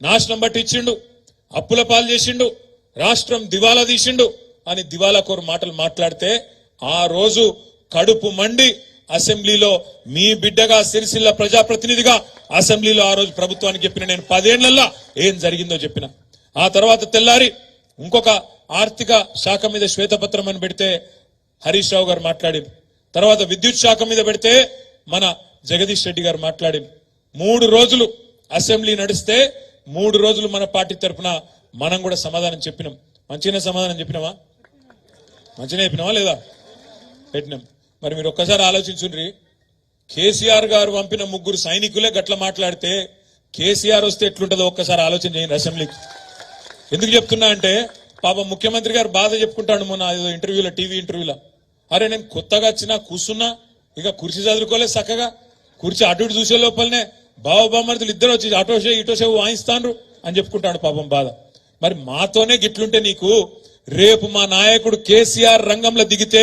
నాశనం పట్టించిండు అప్పుల పాలు చేసిండు రాష్ట్రం దివాలా తీసిండు అని దివాలా కోరు మాటలు మాట్లాడితే ఆ రోజు కడుపు మండి అసెంబ్లీలో మీ బిడ్డగా సిరిసిల్ల ప్రజాప్రతినిధిగా అసెంబ్లీలో ఆ రోజు ప్రభుత్వానికి చెప్పిన నేను పదేళ్ళలో ఏం జరిగిందో చెప్పిన. ఆ తర్వాత తెల్లారి ఇంకొక ఆర్థిక శాఖ మీద శ్వేతపత్రం అని పెడితే హరీష్ రావు గారు మాట్లాడింది తర్వాత విద్యుత్ శాఖ మీద పెడితే మన జగదీష్ రెడ్డి గారు మాట్లాడింది మూడు రోజులు అసెంబ్లీ నడిస్తే మూడు రోజులు మన పార్టీ తరఫున మనం కూడా సమాధానం చెప్పినాం. మంచిగానే సమాధానం చెప్పినావా? మంచిగానే చెప్పినావా లేదా? పెట్టినాం. మరి మీరు ఒక్కసారి ఆలోచించుండ్రి. కేసీఆర్ గారు పంపిన ముగ్గురు సైనికులే గట్ల మాట్లాడితే కేసీఆర్ వస్తే ఎట్లుంటుందో ఒక్కసారి ఆలోచన చేయండి అసెంబ్లీకి. ఎందుకు చెప్తున్నా అంటే పాపం ముఖ్యమంత్రి గారు బాధ చెప్పుకుంటాడు మొన్న ఏదో ఇంటర్వ్యూలో టీవీ ఇంటర్వ్యూలో. అరే నేను కొత్తగా వచ్చినా కూర్చున్నా ఇక కుర్చీ చదువుకోలేదు చక్కగా. కుర్చీ అటు ఇటు చూసే లోపలనే బావబామర్తులు ఇద్దరు వచ్చి అటోషే ఇటోషే ఇటో వాయిస్తాండ్రు అని చెప్పుకుంటాడు పాపం బాధ. మరి మాతోనే గిట్లుంటే నీకు రేపు మా నాయకుడు కేసీఆర్ రంగంలో దిగితే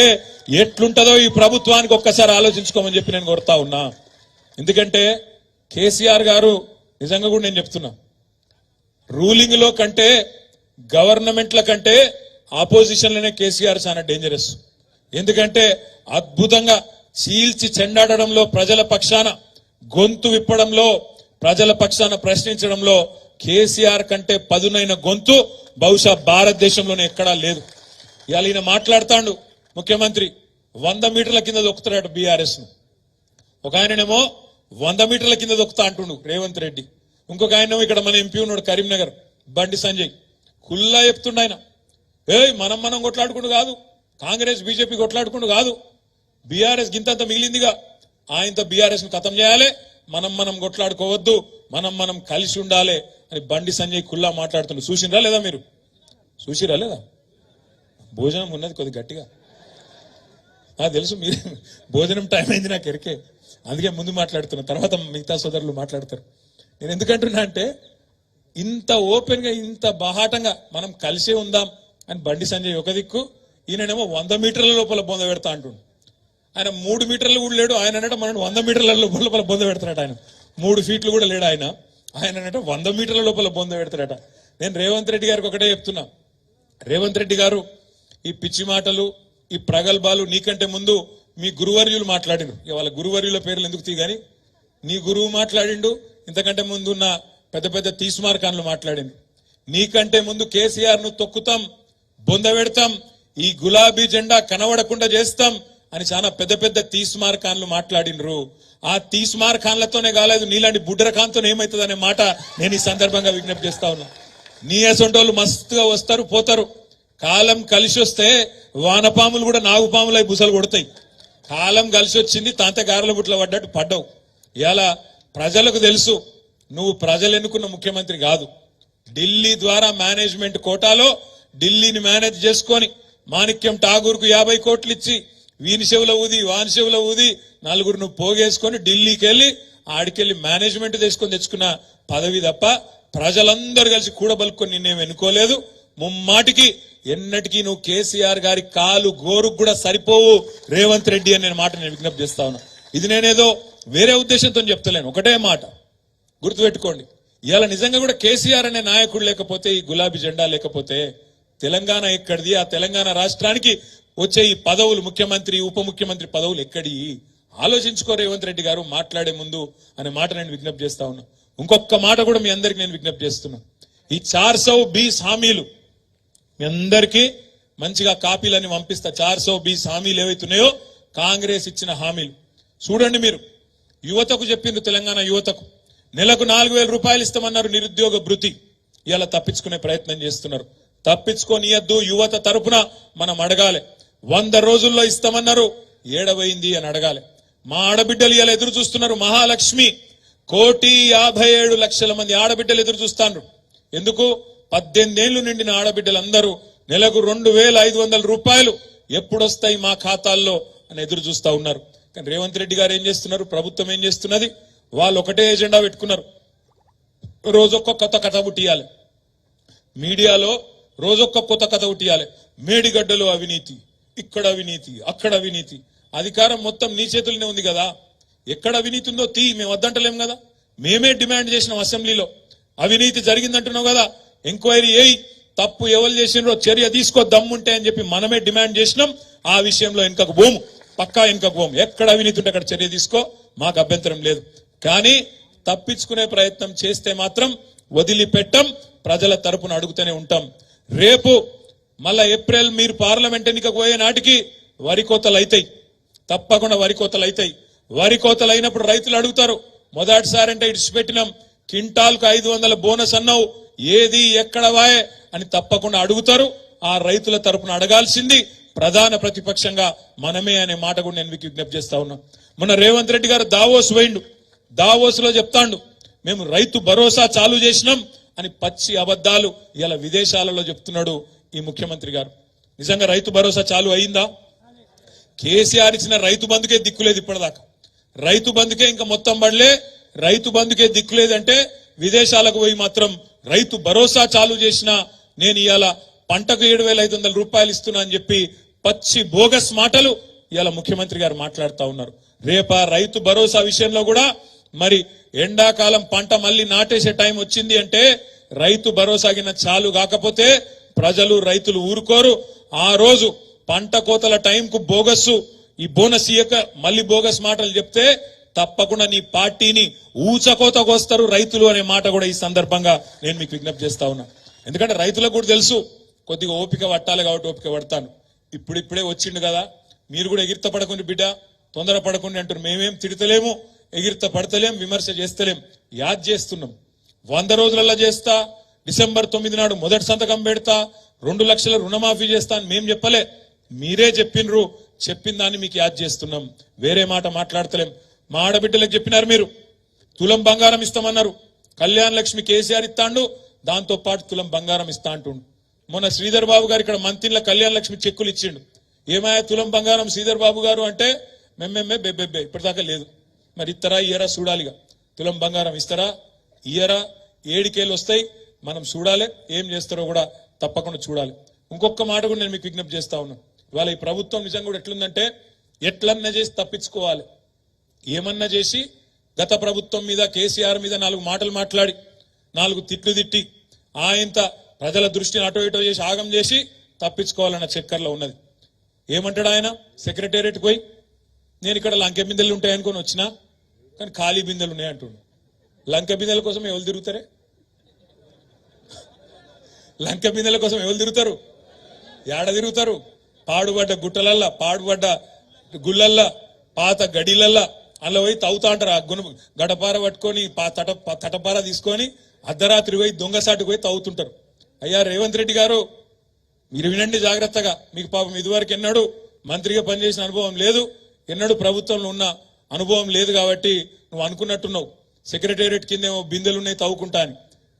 ఎట్లుంటదో ఈ ప్రభుత్వానికి ఒక్కసారి ఆలోచించుకోమని చెప్పి నేను కొడతా ఉన్నా. ఎందుకంటే కేసీఆర్ గారు నిజంగా కూడా నేను చెప్తున్నా రూలింగ్లో కంటే గవర్నమెంట్ల కంటే ఆపోజిషన్లోనే కేసీఆర్ చాలా డేంజరస్ ఎందుకంటే అద్భుతంగా చీల్చి చెండాడడంలో ప్రజల పక్షాన గొంతు విప్పడంలో ప్రజల పక్షాన ప్రశ్నించడంలో కేసీఆర్ కంటే పదునైన గొంతు బహుశా భారతదేశంలోనే ఎక్కడా లేదు. ఇవాళ ఈయన మాట్లాడుతాడు ముఖ్యమంత్రి. వంద మీటర్ల కింద దొక్కుతున్నాడు బీఆర్ఎస్ను ఒక ఆయననేమో వంద మీటర్ల కింద దొక్కుతా అంటుండు రేవంత్ రెడ్డి. ఇంకొక ఆయన ఇక్కడ మన ఎంపీ ఉన్నాడు కరీంనగర్ బండి సంజయ్. కుల్లా చెప్తుండు ఆయన. ఏయ్ మనం మనం కొట్లాడుకుంటూ కాదు. కాంగ్రెస్ బీజేపీ కొట్లాడుకుంటూ కాదు. బీఆర్ఎస్ గింతంత మిగిలిందిగా. ఆయనతో బీఆర్ఎస్ను ఖతం చేయాలి. మనం మనం కొట్లాడుకోవద్దు. మనం మనం కలిసి ఉండాలి అని బండి సంజయ్ కుల్లా మాట్లాడుతుండు. చూసిండ్రా లేదా మీరు? చూసిరా లేదా? భోజనం ఉన్నది కొద్ది గట్టిగా. నాకు తెలుసు మీరు భోజనం టైం అయింది నాకు ఎరికే. అందుకే ముందు మాట్లాడుతున్నా. తర్వాత మిగతా సోదరులు మాట్లాడతారు. నేను ఎందుకంటున్నా అంటే ఇంత ఓపెన్గా ఇంత బాహాటంగా మనం కలిసే ఉందాం అని బండి సంజయ్ ఒక దిక్కు ఈయననేమో వంద మీటర్ల లోపల బొంద పెడతా అంటుండు. ఆయన మూడు మీటర్లు కూడా లేడు. ఆయన అంటే మనం వంద మీటర్ల లోపల బొంద పెడతాడట ఆయన. మూడు ఫీట్లు కూడా లేడు ఆయన. ఆయన అంటే వంద మీటర్ల లోపల బొంద పెడతాడట. నేను రేవంత్ రెడ్డి గారికి ఒకటే చెప్తున్నా. రేవంత్ రెడ్డి గారు ఈ పిచ్చి మాటలు ఈ ప్రగల్భాలు నీకంటే ముందు మీ గురువర్యులు మాట్లాడిండు ఇవాళ వాళ్ళ గురువర్యుల పేర్లు ఎందుకు తీగాని నీ గురువు మాట్లాడిండు ఇంతకంటే ముందు ఉన్న పెద్ద పెద్ద తీస్మార్కాన్లు మాట్లాడిండు. నీకంటే ముందు కేసీఆర్ను తొక్కుతాం బొంద పెడతాం ఈ గులాబీ జెండా కనబడకుండా చేస్తాం అని చాలా పెద్ద పెద్ద తీస్మార్కాన్లు మాట్లాడినరు. ఆ తీస్మార్కాన్లతోనే కాలేదు నీలాంటి బుడ్రఖాన్తో ఏమవుతుంది అనే మాట నేను ఈ సందర్భంగా విజ్ఞప్తి చేస్తా ఉన్నా. నీ అసొంటోళ్ళు మస్తుగా వస్తారు పోతారు. కాలం కలిసి వస్తే వానపాములు కూడా నాగుపాములై బుసలు కొడతాయి. కాలం కలిసి వచ్చింది తాంతగారల బుట్ల పడ్డట్టు పడ్డావు. ఇలా ప్రజలకు తెలుసు నువ్వు ప్రజలు ఎన్నుకున్న ముఖ్యమంత్రి కాదు. ఢిల్లీ ద్వారా మేనేజ్మెంట్ కోటాలో ఢిల్లీని మేనేజ్ చేసుకొని మాణిక్యం ఠాగూర్కు యాభై కోట్లు ఇచ్చి వీని చెవుల ఊది వాని చెవుల ఊది నలుగురు నువ్వు పోగేసుకొని ఢిల్లీకి వెళ్ళి ఆడికెళ్ళి మేనేజ్మెంట్ తీసుకొని తెచ్చుకున్న పదవి తప్ప ప్రజలందరూ కలిసి కూడబలుకొని నిన్నేం ఎన్నుకోలేదు. ముమ్మాటికి ఎన్నటికీ నువ్వు కేసీఆర్ గారి కాలు గోరుకు కూడా సరిపోవు. రేవంత్ రెడ్డి అని నేను మాట నేను విజ్ఞప్తి చేస్తా ఉన్నా. ఇది నేనేదో వేరే ఉద్దేశంతో చెప్తలేను. ఒకటే మాట. గుర్తుపెట్టుకోండి. ఇవాళ నిజంగా కూడా కేసీఆర్ అనే నాయకుడు లేకపోతే ఈ గులాబీ జెండా లేకపోతే తెలంగాణ ఎక్కడిది? ఆ తెలంగాణ రాష్ట్రానికి వచ్చే ఈ పదవులు ముఖ్యమంత్రి ఉప ముఖ్యమంత్రి పదవులు ఎక్కడి? ఆలోచించుకో రేవంత్ రెడ్డి గారు మాట్లాడే ముందు అనే మాట నేను విజ్ఞప్తి చేస్తా ఉన్నా. ఇంకొక మాట కూడా మీ అందరికి నేను విజ్ఞప్తి చేస్తున్నా. ఈ చార్ సౌ బీస్ హామీలు మీ అందరికీ మంచిగా కాపీలని పంపిస్తా. చార్ సో బీస్ హామీలు ఏవైతున్నాయో కాంగ్రెస్ ఇచ్చిన హామీలు. చూడండి మీరు. యువతకు చెప్పిండ్రు తెలంగాణ యువతకు. నెలకు నాలుగు వేల రూపాయలు ఇస్తామన్నారు నిరుద్యోగ భృతి. ఇలా తప్పించుకునే ప్రయత్నం చేస్తున్నారు. తప్పించుకోనియద్దు యువత తరపున మనం అడగాలి. వంద రోజుల్లో ఇస్తామన్నారు. ఏడవైంది అని అడగాలి. మా ఆడబిడ్డలు ఇలా ఎదురు చూస్తున్నారు మహాలక్ష్మి. కోటి యాభై ఏడు లక్షల మంది ఆడబిడ్డలు ఎదురు చూస్తాను ఎందుకు? పద్దెనిమిదేళ్ళు నిండిన ఆడబిడ్డలందరూ నెలకు రెండు వేల ఐదు వందల రూపాయలు ఎప్పుడొస్తాయి మా ఖాతాల్లో అని ఎదురు చూస్తా ఉన్నారు. కానీ రేవంత్ రెడ్డి గారు ఏం చేస్తున్నారు? ప్రభుత్వం ఏం చేస్తున్నది? వాళ్ళు ఒకటే ఎజెండా పెట్టుకున్నారు. రోజొక్క కొత్త కథ పుట్టియాలి. మీడియాలో రోజొక్క కొత్త కథ పుట్టియాలి. మేడిగడ్డలో అవినీతి. ఇక్కడ అవినీతి అక్కడ అవినీతి. అధికారం మొత్తం నీ చేతుల్లోనే ఉంది కదా. ఎక్కడ అవినీతి ఉందో తీ మేము వద్దంటలేం కదా. మేమే డిమాండ్ చేసినాం అసెంబ్లీలో. అవినీతి జరిగిందంటున్నావు కదా. ఎంక్వైరీ అయ్యి తప్పు ఎవరు చేసినో చర్య తీసుకో దమ్ముంటే అని చెప్పి మనమే డిమాండ్ చేసినాం. ఆ విషయంలో వెనుకకు భూము పక్కా వెనుకకు భూము ఎక్కడ అవినీతి ఉంటే అక్కడ చర్య తీసుకో. మాకు అభ్యంతరం లేదు. కానీ తప్పించుకునే ప్రయత్నం చేస్తే మాత్రం వదిలిపెట్టం. ప్రజల తరపున అడుగుతూనే ఉంటాం. రేపు మళ్ళా ఏప్రిల్ మీరు పార్లమెంట్ ఎన్నికకు పోయే నాటికి వరి కోతలు అవుతాయి తప్పకుండా వరి కోతలు అవుతాయి వరి కోతలు అయినప్పుడు రైతులు అడుగుతారు మొదటిసారి అంటే ఇడిచిపెట్టినాం కింటాల్కు ఐదు వందల బోనస్ అన్నావు ఏది ఎక్కడ వాయే అని తప్పకుండా అడుగుతారు. ఆ రైతుల తరపున అడగాల్సింది ప్రధాన ప్రతిపక్షంగా మనమే అనే మాట కూడా నేను మీకు విజ్ఞప్తి చేస్తా ఉన్నా. మొన్న రేవంత్ రెడ్డి గారు దావోస్ పోయిండు. దావోస్లో చెప్తాండు మేము రైతు భరోసా చాలు చేసినాం అని పచ్చి అబద్ధాలు ఇలా విదేశాలలో చెప్తున్నాడు ఈ ముఖ్యమంత్రి గారు. నిజంగా రైతు భరోసా చాలు అయిందా? కేసీఆర్ ఇచ్చిన రైతు బంధుకే దిక్కులేదు ఇప్పటిదాకా. రైతు బంధుకే ఇంకా మొత్తం పడలే రైతు బంధుకే దిక్కులేదంటే విదేశాలకు పోయి మాత్రం రైతు భరోసా చాలు చేసిన నేను ఇవాళ పంటకు ఏడు వేల ఐదు వందల రూపాయలు ఇస్తున్నా అని చెప్పి పచ్చి బోగస్ మాటలు ఇవాళ ముఖ్యమంత్రి గారు మాట్లాడుతా ఉన్నారు. రేప రైతు భరోసా విషయంలో కూడా మరి ఎండాకాలం పంట మళ్ళీ నాటేసే టైం వచ్చింది అంటే రైతు భరోసా చాలు కాకపోతే ప్రజలు రైతులు ఊరుకోరు. ఆ రోజు పంట కోతల టైంకు బోగస్సు. ఈ బోనస్ ఇయ్యక మళ్ళీ బోగస్ మాటలు చెప్తే తప్పకుండా నీ పార్టీని ఊచకోతకు వస్తారు రైతులు అనే మాట కూడా ఈ సందర్భంగా నేను మీకు విజ్ఞప్తి చేస్తా ఉన్నా. ఎందుకంటే రైతులకు కూడా తెలుసు కొద్దిగా ఓపిక పట్టాలి కాబట్టి ఓపిక పడతాను. ఇప్పుడిప్పుడే వచ్చిండు కదా. మీరు కూడా ఎగిరిత పడకుండా బిడ్డ. తొందర పడకుండా అంటారు మేమేం తిడతలేము ఎగిరిత పడతలేం విమర్శ చేస్తలేం. యాద్ చేస్తున్నాం. వంద రోజులలో చేస్తా. డిసెంబర్ తొమ్మిది నాడు మొదటి సంతకం పెడతా రెండు లక్షల రుణమాఫీ చేస్తా అని మేం చెప్పలే. మీరే చెప్పినరు. చెప్పిన దాన్ని మీకు యాద్ చేస్తున్నాం. వేరే మాట మాట్లాడతలేం. మా ఆడబిడ్డలకు చెప్పినారు మీరు. తులం బంగారం ఇస్తామన్నారు. కళ్యాణ్ లక్ష్మి కేసీఆర్ ఇస్తాండు. దాంతో పాటు తులం బంగారం ఇస్తా అంటుండు. మొన్న శ్రీధర్ బాబు గారు ఇక్కడ మంత్రిల కళ్యాణ్ లక్ష్మి చెక్కులు ఇచ్చిండు. ఏమాయా తులం బంగారం శ్రీధర్ బాబు గారు అంటే మెమ్మెమ్మే బెబ్బెబ్బే ఇప్పటిదాకా లేదు. మరి ఇస్తారా ఇయ్యరా చూడాలిగా. తులం బంగారం ఇస్తారా ఇయ్యరా? ఏడికేళ్ళు వస్తాయి. మనం చూడాలి ఏం చేస్తారో కూడా తప్పకుండా చూడాలి. ఇంకొక మాట కూడా నేను మీకు విజ్ఞప్తి చేస్తా ఉన్నాను ఇవాళ ఈ ప్రభుత్వం నిజంగా కూడా ఎట్లుందంటే ఎట్లన్నా చేసి తప్పించుకోవాలి. ఏమన్నా చేసి గత ప్రభుత్వం మీద కేసీఆర్ మీద నాలుగు మాటలు మాట్లాడి నాలుగు తిట్లు తిట్టి ఆయంత ప్రజల దృష్టిని అటో ఇటో చేసి ఆగం చేసి తప్పించుకోవాలన్న చక్కర్లో ఉన్నది. ఏమంటాడు ఆయన? సెక్రటేరియట్కి పోయి నేను ఇక్కడ లంకె బిందెలు ఉంటాయనుకొని వచ్చినా కానీ ఖాళీ బిందెలు ఉన్నాయి అంటున్నాడు లంకె బిందెల కోసం ఎవరు తిరుగుతారే? లంకె బిందెల కోసం ఎవరు తిరుగుతారు? ఏడ తిరుగుతారు? పాడుబడ్డ గుట్టలల్లా పాడుబడ్డ గుళ్ళల్లా పాత గడిలల్లా అందులో పోయి తవ్వుతా అంటారు. ఆ గుణ గడపార పట్టుకొని తట తటపార తీసుకొని అర్ధరాత్రి పోయి దొంగసాటుకు పోయి తవ్వుతుంటారు. అయ్యా రేవంత్ రెడ్డి గారు మీరు వినండి జాగ్రత్తగా. మీకు పాపం ఇదివరకు ఎన్నడూ మంత్రిగా పనిచేసిన అనుభవం లేదు. ఎన్నడూ ప్రభుత్వంలో ఉన్న అనుభవం లేదు కాబట్టి నువ్వు అనుకున్నట్టున్నావు. సెక్రటేరియట్ కిందేమో బిందెలు ఉన్నాయి తవ్వుకుంటా అని.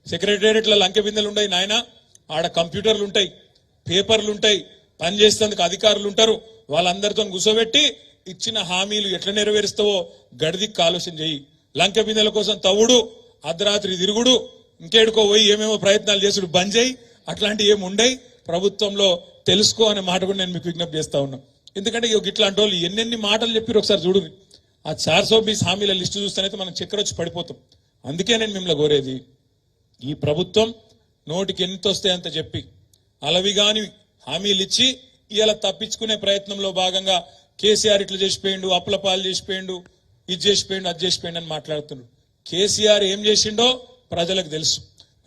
సెక్రటేరియట్లో లంకె బిందెలు ఉన్నాయి నాయనా. ఆడ కంప్యూటర్లు ఉంటాయి పేపర్లు ఉంటాయి పనిచేసేందుకు అధికారులు ఉంటారు వాళ్ళందరితో కూర్చోబెట్టి ఇచ్చిన హామీలు ఎట్లా నెరవేరుస్తావో గడిదిక్కు ఆలోచన చేయి. లంక బిందెల కోసం తవ్వుడు అర్ధరాత్రి తిరుగుడు ఇంకేడుకో పోయి ఏమేమో ప్రయత్నాలు చేసుడు బంద్ చేయి అట్లాంటివి ఏమి ఉండయి. ప్రభుత్వంలో తెలుసుకో అనే మాట కూడా నేను మీకు విజ్ఞప్తి చేస్తా ఉన్నా. ఎందుకంటే ఇగో ఇట్లాంటి వాళ్ళు ఎన్నెన్ని మాటలు చెప్పారు ఒకసారి చూడు. ఆ చార్ సో బీస్ హామీల లిస్టు చూస్తేనైతే మనం చక్కెర వచ్చి పడిపోతాం. అందుకే నేను మిమ్మల్ని కోరేది ఈ ప్రభుత్వం నోటికి ఎంత వస్తే అంత చెప్పి. అలవిగాని హామీలు ఇచ్చి ఇలా తప్పించుకునే ప్రయత్నంలో భాగంగా కేసీఆర్ ఇట్లా చేసిపోయిండు అప్పుల పాలు చేసిపోయిండు ఇది చేసిపోయిండు అది చేసిపోయిండు అని మాట్లాడుతున్నాడు కేసీఆర్ ఏం చేసిండో ప్రజలకు తెలుసు.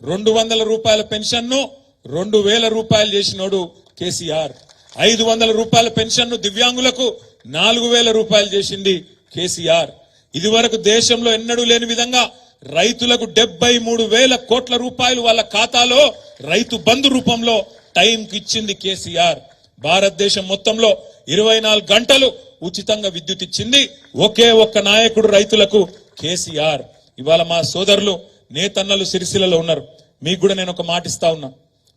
రెండు వందల రూపాయల పెన్షన్ను రెండు వేల రూపాయలు చేసినోడు కేసీఆర్. ఐదు వందల రూపాయల పెన్షన్ను దివ్యాంగులకు నాలుగు వేల రూపాయలు చేసింది కేసీఆర్. ఇదివరకు దేశంలో ఎన్నడూ లేని విధంగా రైతులకు డెబ్బై మూడు వేల కోట్ల రూపాయలు వాళ్ళ ఖాతాలో రైతు బంధు రూపంలో టైంకి ఇచ్చింది కేసీఆర్. భారతదేశం మొత్తంలో ఇరవై నాలుగు గంటలు ఉచితంగా విద్యుత్ ఇచ్చింది ఒకే ఒక్క నాయకుడు రైతులకు కేసీఆర్. ఇవాళ మా సోదరులు నేతన్నలు సిరిసిలలో ఉన్నారు. మీకు కూడా నేను ఒక మాటిస్తా ఉన్నా.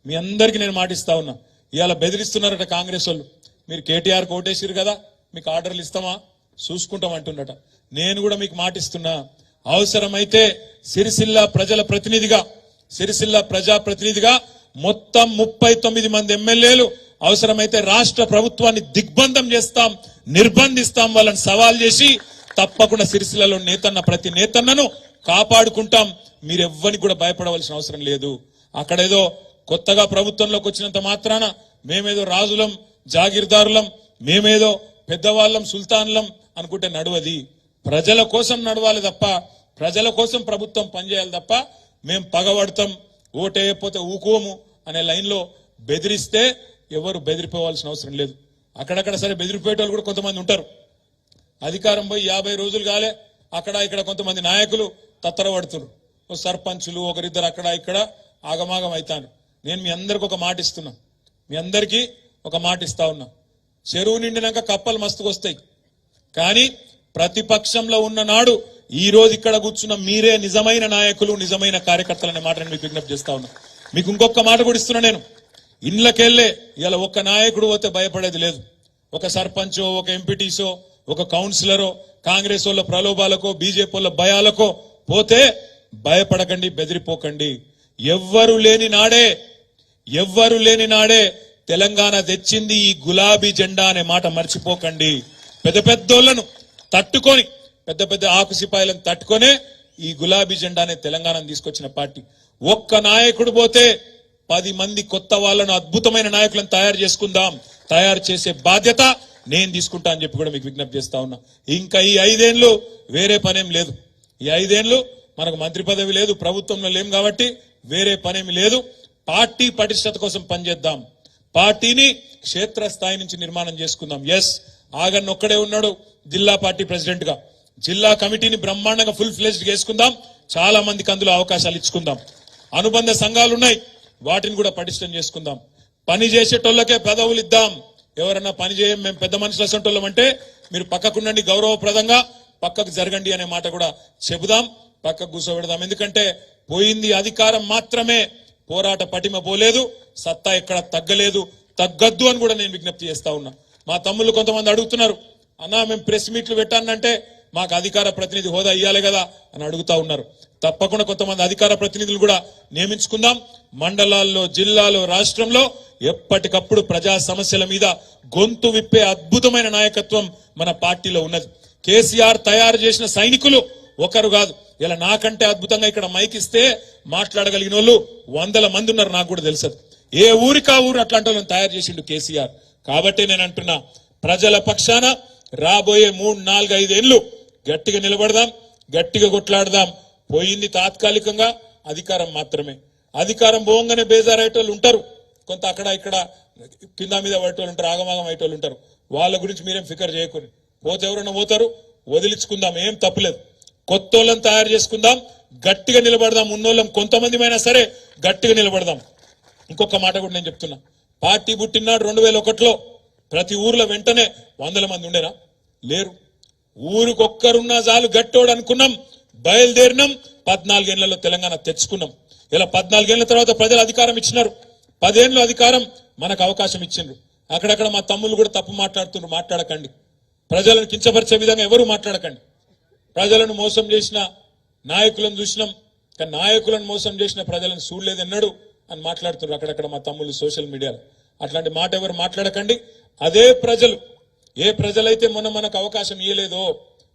మీ అందరికీ నేను మాటిస్తా ఉన్నా. ఇవాళ బెదిరిస్తున్నారట కాంగ్రెస్ వాళ్ళు. మీరు కేటీఆర్ కోటేసిరు కదా మీకు ఆర్డర్లు ఇస్తామా? చూసుకుంటాం అంటున్నట నేను కూడా మీకు మాటిస్తున్నా అవసరమైతే సిరిసిల్ల ప్రజల ప్రతినిధిగా సిరిసిల్ల ప్రజా ప్రతినిధిగా మొత్తం ముప్పై తొమ్మిది మంది ఎమ్మెల్యేలు అవసరమైతే రాష్ట్ర ప్రభుత్వాన్ని దిగ్బంధం చేస్తాం నిర్బంధిస్తాం వాళ్ళని సవాల్ చేసి తప్పకుండా సిరిసిల్లలో నేతన్న ప్రతి నేతన్నను కాపాడుకుంటాం. మీరెవ్వరికి కూడా భయపడవలసిన అవసరం లేదు. అక్కడేదో కొత్తగా ప్రభుత్వంలోకి వచ్చినంత మాత్రాన మేమేదో రాజులం జాగీర్దారులం మేమేదో పెద్దవాళ్ళం సుల్తాన్లం అనుకుంటే నడవది. ప్రజల కోసం నడవాలి తప్ప ప్రజల కోసం ప్రభుత్వం పనిచేయాలి తప్ప మేము పగబడతాం ఓటేయకపోతే ఊకోము అనే లైన్లో బెదిరిస్తే ఎవరు బెదిరిపోవాల్సిన అవసరం లేదు. అక్కడక్కడ సరే బెదిరిపోయేటోళ్ళు కూడా కొంతమంది ఉంటారు. అధికారం పోయి యాభై రోజులు కాలే అక్కడ ఇక్కడ కొంతమంది నాయకులు తత్తరపడుతున్నారు. ఓ సర్పంచులు ఒకరిద్దరు అక్కడ ఇక్కడ ఆగమాగం అవుతాను నేను మీ అందరికి ఒక మాట ఇస్తున్నా. మీ అందరికీ ఒక మాట ఇస్తా ఉన్నా. చెరువు నిండినాక కప్పలు మస్తుకు వస్తాయి కానీ ప్రతిపక్షంలో ఉన్న నాడు ఈ రోజు ఇక్కడ కూర్చున్న మీరే నిజమైన నాయకులు నిజమైన కార్యకర్తలు అనే మాట నేను మీకు విజ్ఞప్తి చేస్తా ఉన్నా. మీకు ఇంకొక మాట కూడా ఇస్తున్నా నేను. ఇండ్లకెళ్ళే ఇలా ఒక్క నాయకుడు పోతే భయపడేది లేదు. ఒక సర్పంచో ఒక ఎంపీటీసో ఒక కౌన్సిలరో కాంగ్రెస్ వాళ్ళ ప్రలోభాలకో బీజేపీ వాళ్ళ భయాలకో పోతే భయపడకండి బెదిరిపోకండి. ఎవ్వరు లేని నాడే ఎవ్వరు లేని నాడే తెలంగాణ తెచ్చింది ఈ గులాబీ జెండా అనే మాట మర్చిపోకండి. పెద్ద పెద్దోళ్ళను తట్టుకొని పెద్ద పెద్ద ఆకు సిపాయిలను తట్టుకొనే ఈ గులాబీ జెండానే తెలంగాణను తీసుకొచ్చిన పార్టీ. ఒక్క నాయకుడు పోతే పది మంది కొత్త వాళ్ళను అద్భుతమైన నాయకులను తయారు చేసుకుందాం తయారు చేసే బాధ్యత నేను తీసుకుంటా అని చెప్పి కూడా మీకు విజ్ఞప్తి చేస్తా ఉన్నా. ఇంకా ఈ ఐదేళ్ళు వేరే పనేం లేదు. ఈ ఐదేళ్ళు మనకు మంత్రి పదవి లేదు ప్రభుత్వంలో లేం కాబట్టి వేరే పనేమి లేదు. పార్టీ పటిష్టత కోసం పనిచేద్దాం. పార్టీని క్షేత్రస్థాయి నుంచి నిర్మాణం చేసుకుందాం. ఎస్ ఆగన్ ఒక్కడే ఉన్నాడు జిల్లా పార్టీ ప్రెసిడెంట్గా. జిల్లా కమిటీని బ్రహ్మాండంగా ఫుల్ ఫ్లెజ్డ్ చేసుకుందాం చాలా మందికి అందులో అవకాశాలు ఇచ్చుకుందాం. అనుబంధ సంఘాలు ఉన్నాయి వాటిని కూడా పటిష్టం చేసుకుందాం. పని చేసేటోళ్ళకే పదవులు ఇద్దాం. ఎవరన్నా పని చేయం మేము పెద్ద మనుషులు అసంటోళ్ళం అంటే మీరు పక్కకుండండి గౌరవప్రదంగా పక్కకు జరగండి అనే మాట కూడా చెబుదాం పక్కకు కూర్చోబెడదాం. ఎందుకంటే పోయింది అధికారం మాత్రమే పోరాట పటిమ పోలేదు సత్తా ఎక్కడ తగ్గలేదు తగ్గద్దు అని కూడా నేను విజ్ఞప్తి చేస్తా ఉన్నా. మా తమ్ముళ్ళు కొంతమంది అడుగుతున్నారు అన్నా మేము ప్రెస్ మీట్లు పెట్టానంటే మాకు అధికార ప్రతినిధి హోదా ఇవ్వాలి కదా అని అడుగుతా ఉన్నారు. తప్పకుండా కొంతమంది అధికార ప్రతినిధులు కూడా నియమించుకుందాం. మండలాల్లో జిల్లాలో రాష్ట్రంలో ఎప్పటికప్పుడు ప్రజా సమస్యల మీద గొంతు విప్పే అద్భుతమైన నాయకత్వం మన పార్టీలో ఉన్నది. కేసీఆర్ తయారు చేసిన సైనికులు ఒకరు కాదు. ఇలా నాకంటే అద్భుతంగా ఇక్కడ మైక్ ఇస్తే మాట్లాడగలిగిన వాళ్ళు వందల మంది ఉన్నారు నాకు కూడా తెలుసు ఏ ఊరికా ఊరు అట్లాంటి వాళ్ళని తయారు చేసిండు కేసీఆర్? కాబట్టి నేను అంటున్నా ప్రజల పక్షాన రాబోయే మూడు నాలుగు ఐదేళ్ళు గట్టిగా నిలబడదాం గట్టిగా కొట్లాడదాం. పోయింది తాత్కాలికంగా అధికారం మాత్రమే. అధికారం పోగానే బేజారయ్యేటోళ్ళు ఉంటారు. కొంత అక్కడ ఇక్కడ కింద మీద పడేటోళ్ళు ఉంటారు ఆగమాగం అయ్యేటోళ్ళు ఉంటారు. వాళ్ళ గురించి మీరేం ఫికర్ చేయకూడదు పోతే ఎవరైనా పోతారు వదిలించుకుందాం ఏం తప్పులేదు. కొత్త వాళ్ళని తయారు చేసుకుందాం గట్టిగా నిలబడదాం. ఉన్నోళ్ళం కొంతమందిమైనా సరే గట్టిగా నిలబడదాం. ఇంకొక మాట కూడా నేను చెప్తున్నా. పార్టీ పుట్టినాడు రెండు వేల ఒకటిలో ప్రతి ఊర్లో వెంటనే వందల మంది ఉండేనా లేరు. ఊరికొక్కరున్నా చాలు గట్టోడు అనుకున్నాం బయలుదేరినాం పద్నాలుగేళ్ళలో తెలంగాణ తెచ్చుకున్నాం. ఇలా పద్నాలుగేళ్ళ తర్వాత ప్రజలు అధికారం ఇచ్చినారు. పదేళ్ళు అధికారం మనకు అవకాశం ఇచ్చిండ్రు. అక్కడక్కడ మా తమ్ముళ్ళు కూడా తప్పు మాట్లాడుతున్నారు మాట్లాడకండి. ప్రజలను కించపరిచే విధంగా ఎవరు మాట్లాడకండి. ప్రజలను మోసం చేసిన నాయకులను చూసినాం కానీ నాయకులను మోసం చేసిన ప్రజలను చూడలేదన్నాడు అని మాట్లాడుతున్నారు అక్కడక్కడ మా తమ్ముళ్ళు సోషల్ మీడియాలో. అట్లాంటి మాట ఎవరు మాట్లాడకండి. అదే ప్రజలు. ఏ ప్రజలైతే మొన్న మనకు అవకాశం ఇయ్యలేదో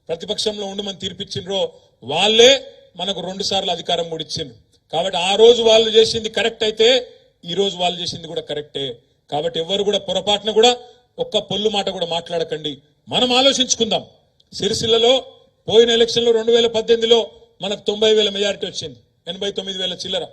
ప్రతిపక్షంలో ఉండమని తీర్పిచ్చిండ్రో వాళ్ళే మనకు రెండు సార్లు అధికారం కూడా ఇచ్చిండ్రు కాబట్టి ఆ రోజు వాళ్ళు చేసింది కరెక్ట్ అయితే ఈ రోజు వాళ్ళు చేసింది కూడా కరెక్టే. కాబట్టి ఎవరు కూడా పొరపాటున కూడా ఒక్క పొల్లు మాట కూడా మాట్లాడకండి. మనం ఆలోచించుకుందాం. సిరిసిల్లలో పోయిన ఎలక్షన్లో రెండు వేల పద్దెనిమిదిలో మనకు తొంభై వేల మెజారిటీ వచ్చింది. ఎనభై తొమ్మిది వేల చిల్లర.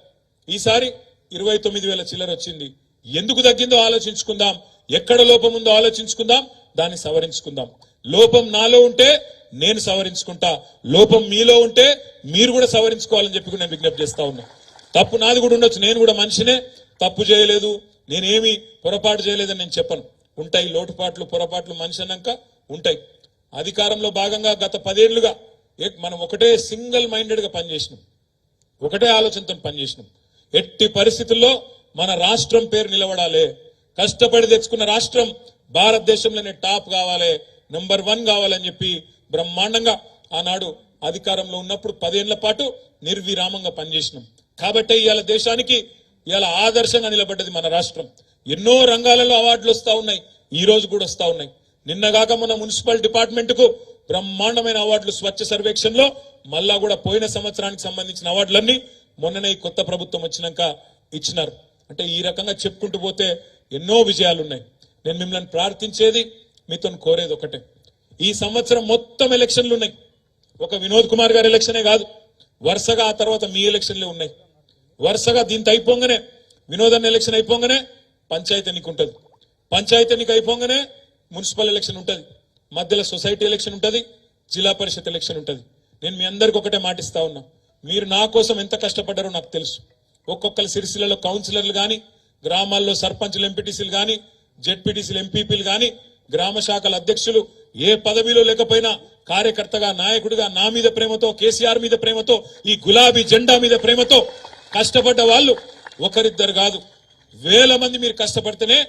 ఈసారి ఇరవై తొమ్మిది వేల చిల్లర వచ్చింది. ఎందుకు తగ్గిందో ఆలోచించుకుందాం. ఎక్కడ లోపం ఉందో ఆలోచించుకుందాం. దాన్ని సవరించుకుందాం. లోపం నాలో ఉంటే నేను సవరించుకుంటా. లోపం మీలో ఉంటే మీరు కూడా సవరించుకోవాలని చెప్పి నేను విజ్ఞప్తి చేస్తా ఉన్నా. తప్పు నాది కూడా ఉండొచ్చు. నేను కూడా మనిషినే. తప్పు చేయలేదు. నేనేమి పొరపాటు చేయలేదని నేను చెప్పను. ఉంటాయి లోటుపాట్లు పొరపాట్లు మనిషి అన్నాక ఉంటాయి. అధికారంలో భాగంగా గత పదేళ్ళుగా ఏ- మనం ఒకటే సింగిల్ మైండెడ్గా పనిచేసినాం. ఒకటే ఆలోచనతో పనిచేసినాం. ఎట్టి పరిస్థితుల్లో మన రాష్ట్రం పేరు నిలబడాలి. కష్టపడి తెచ్చుకున్న రాష్ట్రం భారతదేశంలోనే టాప్ కావాలి నంబర్ వన్ కావాలని చెప్పి బ్రహ్మాండంగా ఆనాడు అధికారంలో ఉన్నప్పుడు పదేళ్ళ పాటు నిర్విరామంగా పనిచేసినాం. కాబట్టి ఇవాళ దేశానికి ఇవాళ ఆదర్శంగా నిలబడ్డది మన రాష్ట్రం. ఎన్నో రంగాలలో అవార్డులు వస్తూ ఉన్నాయి ఈ రోజు కూడా వస్తూ ఉన్నాయి. నిన్నగాక మన మున్సిపల్ డిపార్ట్మెంట్కు బ్రహ్మాండమైన అవార్డులు స్వచ్ఛ సర్వేక్షణలో మళ్ళా కూడా పోయిన సంవత్సరానికి సంబంధించిన అవార్డులన్నీ మొన్ననే కొత్త ప్రభుత్వం వచ్చినాక ఇచ్చినారు. అంటే ఈ రకంగా చెప్పుకుంటూ పోతే ఎన్నో విజయాలు ఉన్నాయి నేను మిమ్మల్ని ప్రార్థించేది మీతో కోరేది ఒకటే. ఈ సంవత్సరం మొత్తం ఎలక్షన్లు ఉన్నాయి ఒక వినోద్ కుమార్ గారి ఎలక్షనే కాదు వరుసగా ఆ తర్వాత మీ ఎలక్షన్లే ఉన్నాయి. వరుసగా దీంతో అయిపోగానే వినోదన్ ఎలక్షన్ అయిపోగానే పంచాయతీ ఎన్నిక ఉంటుంది. పంచాయతీ ఎన్నిక అయిపోగానే మున్సిపల్ ఎలక్షన్ ఉంటుంది. మధ్యలో సొసైటీ ఎలక్షన్ ఉంటుంది జిల్లా పరిషత్ ఎలక్షన్ ఉంటుంది. నేను మీ అందరికి ఒకటే మాటిస్తా ఉన్నా. మీరు నా కోసం ఎంత కష్టపడ్డారో నాకు తెలుసు. ఒక్కొక్కరు సిరిసిల్లలో కౌన్సిలర్లు కానీ గ్రామాల్లో సర్పంచ్లు ఎంపీటీసీలు కానీ జెడ్పీటీసీలు ఎంపీపీలు కానీ గ్రామ శాఖల అధ్యక్షులు ఏ పదవిలో లేకపోయినా కార్యకర్తగా నాయకుడిగా నా మీద ప్రేమతో కేసీఆర్ మీద ప్రేమతో ఈ గులాబీ జెండా మీద ప్రేమతో కష్టపడ్డ వాళ్ళు ఒకరిద్దరు కాదు. వేల మంది మీరు కష్టపడితేనే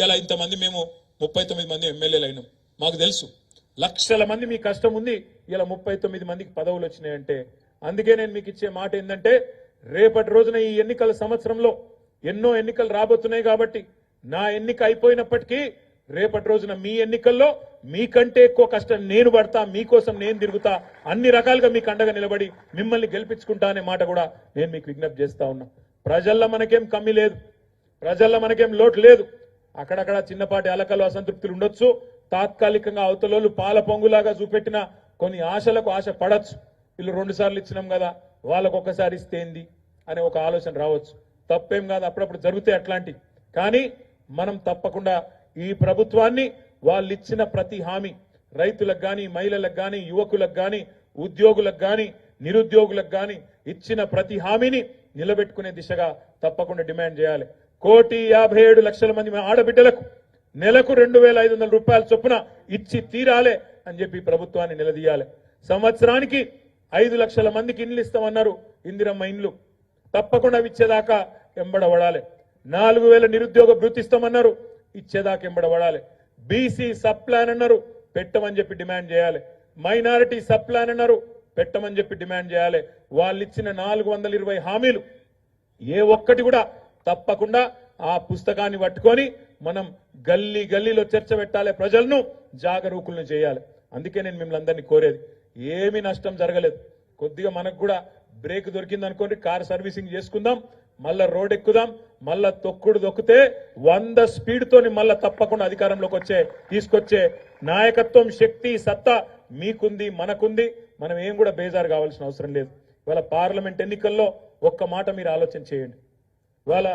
ఇలా ఇంతమంది మేము ముప్పై తొమ్మిది మంది ఎమ్మెల్యేలు అయినాం. మాకు తెలుసు. లక్షల మంది మీ కష్టం ఉంది ఇలా ముప్పై తొమ్మిది మందికి పదవులు వచ్చినాయంటే. అందుకే నేను మీకు ఇచ్చే మాట ఏంటంటే రేపటి రోజున ఈ ఎన్నికల సంవత్సరంలో ఎన్నో ఎన్నికలు రాబోతున్నాయి కాబట్టి నా ఎన్నిక అయిపోయినప్పటికీ రేపటి రోజున మీ ఎన్నికల్లో మీకంటే ఎక్కువ కష్టం నేను పడతా మీకోసం నేను తిరుగుతా అన్ని రకాలుగా మీకు అండగా నిలబడి మిమ్మల్ని గెలిపించుకుంటా అనే మాట కూడా నేను మీకు విజ్ఞప్తి చేస్తా ఉన్నా. ప్రజల్లో మనకేం కమ్మి లేదు. ప్రజల్లో మనకేం లోటు లేదు. అక్కడక్కడ చిన్నపాటి అలకలు అసంతృప్తులు ఉండొచ్చు. తాత్కాలికంగా అవతలోళ్ళు పాల పొంగులాగా చూపెట్టిన కొన్ని ఆశలకు ఆశ పడచ్చు. వీళ్ళు రెండు సార్లు ఇచ్చినాం కదా. వాళ్ళకు ఒక్కసారి ఇస్తే ఏంది అనే ఒక ఆలోచన రావచ్చు. తప్పేం కాదు అప్పుడప్పుడు జరుగుతాయి అట్లాంటి కానీ మనం తప్పకుండా ఈ ప్రభుత్వాన్ని వాళ్ళు ఇచ్చిన ప్రతి హామీ రైతులకు కానీ మహిళలకు కానీ యువకులకు కానీ ఉద్యోగులకు కానీ నిరుద్యోగులకు కానీ ఇచ్చిన ప్రతి హామీని నిలబెట్టుకునే దిశగా తప్పకుండా డిమాండ్ చేయాలి. కోటి యాభై ఏడు లక్షల మంది మన ఆడబిడ్డలకు నెలకు రెండు వేల ఐదు వందల రూపాయల చొప్పున ఇచ్చి తీరాలే అని చెప్పి ప్రభుత్వాన్ని నిలదీయాలి. సంవత్సరానికి ఐదు లక్షల మందికి ఇండ్లు ఇస్తామన్నారు ఇందిరమ్మ ఇండ్లు. తప్పకుండా ఇచ్చేదాకా ఎంబడబడాలి నాలుగు వేల నిరుద్యోగ భృతిస్తామన్నారు ఇచ్చేదాకా ఎంబడబడాలి బీసీ సబ్ ప్లాన్ అన్నారు పెట్టమని చెప్పి డిమాండ్ చేయాలి. మైనారిటీ సబ్ ప్లాన్ అన్నారు పెట్టమని చెప్పి డిమాండ్ చేయాలి. వాళ్ళు ఇచ్చిన నాలుగు వందల ఇరవై హామీలు ఏ ఒక్కటి కూడా తప్పకుండా ఆ పుస్తకాన్ని పట్టుకొని మనం గల్లీ గల్లీలో చర్చ పెట్టాలి ప్రజలను జాగరూకులను చేయాలి. అందుకే నేను మిమ్మల్ని అందరినీ కోరేది ఏమీ నష్టం జరగలేదు. కొద్దిగా మనకు కూడా బ్రేక్ దొరికింది అనుకోండి కార్ సర్వీసింగ్ చేసుకుందాం మళ్ళా రోడ్ ఎక్కుదాం మళ్ళా తొక్కుడు దొక్కితే వంద స్పీడ్ తోని మళ్ళా తప్పకుండా అధికారంలోకి వచ్చే తీసుకొచ్చే నాయకత్వం శక్తి సత్తా మీకుంది మనకుంది. మనం ఏం కూడా బేజారు కావాల్సిన అవసరం లేదు. ఇవాళ పార్లమెంట్ ఎన్నికల్లో ఒక్క మాట మీరు ఆలోచన చేయండి. ఇవాళ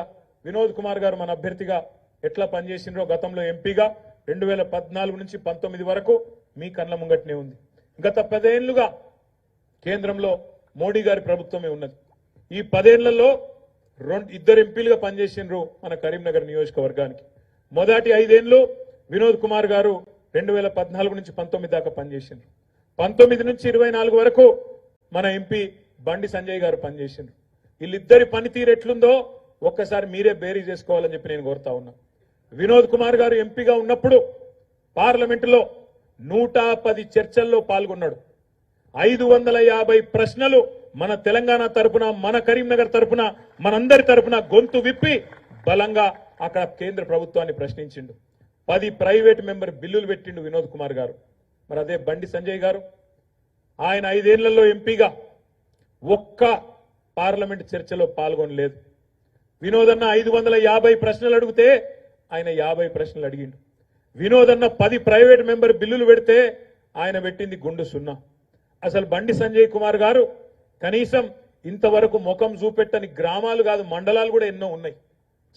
వినోద్ కుమార్ గారు మన అభ్యర్థిగా ఎట్లా పనిచేసిండ్రో గతంలో ఎంపీగా రెండు వేల పద్నాలుగు నుంచి పంతొమ్మిది వరకు మీ కళ్ళ ముంగట్నే ఉంది. గత పదేళ్ళుగా కేంద్రంలో మోడీ గారి ప్రభుత్వమే ఉన్నది. ఈ పదేళ్ళలో రెండు ఇద్దరు ఎంపీలుగా పనిచేసిండ్రు మన కరీంనగర్ నియోజకవర్గానికి. మొదటి ఐదేళ్ళు వినోద్ కుమార్ గారు రెండు వేల పద్నాలుగు నుంచి పంతొమ్మిది దాకా పనిచేసిండ్రు. పంతొమ్మిది నుంచి ఇరవై నాలుగు వరకు మన ఎంపీ బండి సంజయ్ గారు పనిచేసిండ్రు. వీళ్ళిద్దరి పనితీరు ఎట్లుందో ఒక్కసారి మీరే బేరీ చేసుకోవాలని చెప్పి నేను కోరుతా ఉన్నా. వినోద్ కుమార్ గారు ఎంపీగా ఉన్నప్పుడు పార్లమెంటులో నూట పది చర్చల్లో పాల్గొన్నాడు. ఐదు వందల యాభై ప్రశ్నలు మన తెలంగాణ తరపున మన కరీంనగర్ తరపున మనందరి తరపున గొంతు విప్పి బలంగా అక్కడ కేంద్ర ప్రభుత్వాన్ని ప్రశ్నించిండు. పది ప్రైవేట్ మెంబర్ బిల్లులు పెట్టిండు వినోద్ కుమార్ గారు. మరి అదే బండి సంజయ్ గారు. ఆయన ఐదేళ్ళలో ఎంపీగా ఒక్క పార్లమెంట్ చర్చలో పాల్గొనలేదు. వినోదన్న ఐదు వందల యాభై ప్రశ్నలు అడిగితే ఆయన యాభై ప్రశ్నలు అడిగిండు. వినోదన్న పది ప్రైవేట్ మెంబర్ బిల్లులు పెడితే ఆయన పెట్టింది గుండు సున్నా. అసలు బండి సంజయ్ కుమార్ గారు కనీసం ఇంతవరకు ముఖం చూపెట్టని గ్రామాలు కాదు మండలాలు కూడా ఎన్నో ఉన్నాయి.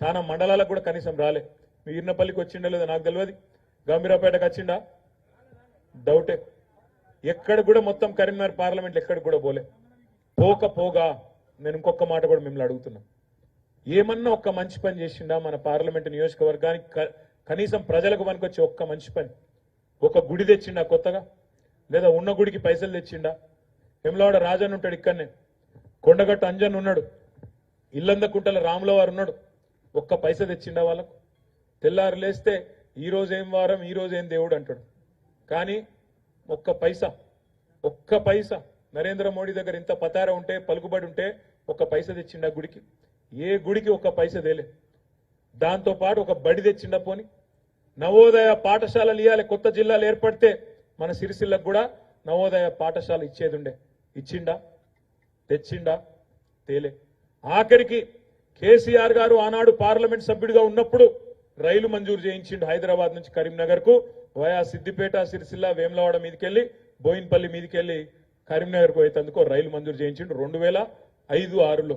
చాలా మండలాలకు కూడా కనీసం రాలే. మీ ఇర్నపల్లికి వచ్చిండో నాకు తెలియదు గంభీరాపేటకు వచ్చిండా? డౌటే. ఎక్కడ కూడా మొత్తం కరీంనగర్ పార్లమెంట్ ఎక్కడ కూడా పోలే. పోక పోగా నేను ఇంకొక మాట కూడా మిమ్మల్ని అడుగుతున్నా. ఏమన్నా ఒక్క మంచి పని చేసిండా మన పార్లమెంట్ నియోజకవర్గానికి కనీసం ప్రజలకు పనికొచ్చి ఒక్క మంచి పని. ఒక గుడి తెచ్చిండా కొత్తగా? లేదా ఉన్న గుడికి పైసలు తెచ్చిండా? హెమ్లవాడ రాజన్ ఉంటాడు ఇక్కడనే. కొండగట్టు అంజన్ ఉన్నాడు. ఇల్లందకుంటల రాముల వారు ఉన్నాడు. ఒక్క పైస తెచ్చిండా వాళ్ళకు? తెల్లారు లేస్తే ఈరోజు ఏం వారం ఈ రోజు ఏం దేవుడు అంటాడు. కానీ ఒక్క పైసా ఒక్క పైసా నరేంద్ర మోడీ దగ్గర ఇంత పతార ఉంటే పలుకుబడి ఉంటే ఒక్క పైస తెచ్చిండా గుడికి? ఏ గుడికి ఒక్క పైస తేలే? దాంతోపాటు ఒక బడి తెచ్చిండా పోని? నవోదయ పాఠశాలలు ఇవ్వాలి కొత్త జిల్లాలు ఏర్పడితే మన సిరిసిల్లకు కూడా నవోదయ పాఠశాల ఇచ్చేది ఉండే ఇచ్చిండా? తెచ్చిండా? తేలే. ఆఖరికి కేసీఆర్ గారు ఆనాడు పార్లమెంట్ సభ్యుడిగా ఉన్నప్పుడు రైలు మంజూరు చేయించిండు హైదరాబాద్ నుంచి కరీంనగర్కు. వయా సిద్దిపేట సిరిసిల్ల వేములవాడ మీదకెళ్ళి బోయిన్పల్లి మీదకెళ్ళి కరీంనగర్కు పోయేందుకో పోయేందుకు రైలు మంజూరు చేయించిండు రెండు వేల ఐదు ఆరులో.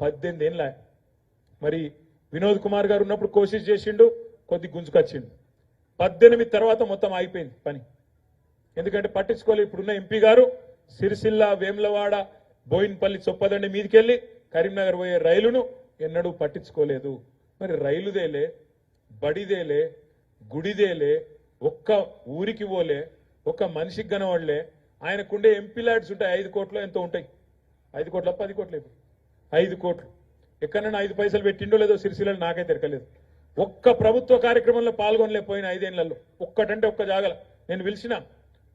పద్దెనిమిది ఏళ్ళ మరి వినోద్ కుమార్ గారు ఉన్నప్పుడు కోషిష్ చేసిండు. కొద్ది గుంజుకొచ్చిండు పద్దెనిమిది తర్వాత మొత్తం అయిపోయింది పని. ఎందుకంటే పట్టించుకోలేదు ఇప్పుడున్న ఎంపీ గారు సిరిసిల్ల వేములవాడ బోయిన్పల్లి చొప్పదండి మీదకెళ్ళి కరీంనగర్ పోయే రైలును ఎన్నడూ పట్టించుకోలేదు. మరి రైలుదేలే బడిదేలే గుడిదేలే ఒక్క ఊరికి పోలే ఒక్క మనిషికి గనవాళ్ళే ఆయనకుండే ఎంపీ ల్యాడ్స్ ఉంటాయి. ఐదు కోట్లు ఎంతో ఉంటాయి. ఐదు కోట్ల? పది కోట్లు ఇప్పుడు. ఐదు కోట్లు. ఎక్కడైనా ఐదు పైసలు పెట్టిండో లేదో సిరిసిల్లలో నాకైతే తెరకలేదు ఒక్క ప్రభుత్వ కార్యక్రమంలో పాల్గొనలేకపోయిన ఐదేళ్ళలో ఒక్కటంటే ఒక్క జాగల. నేను పిలిచిన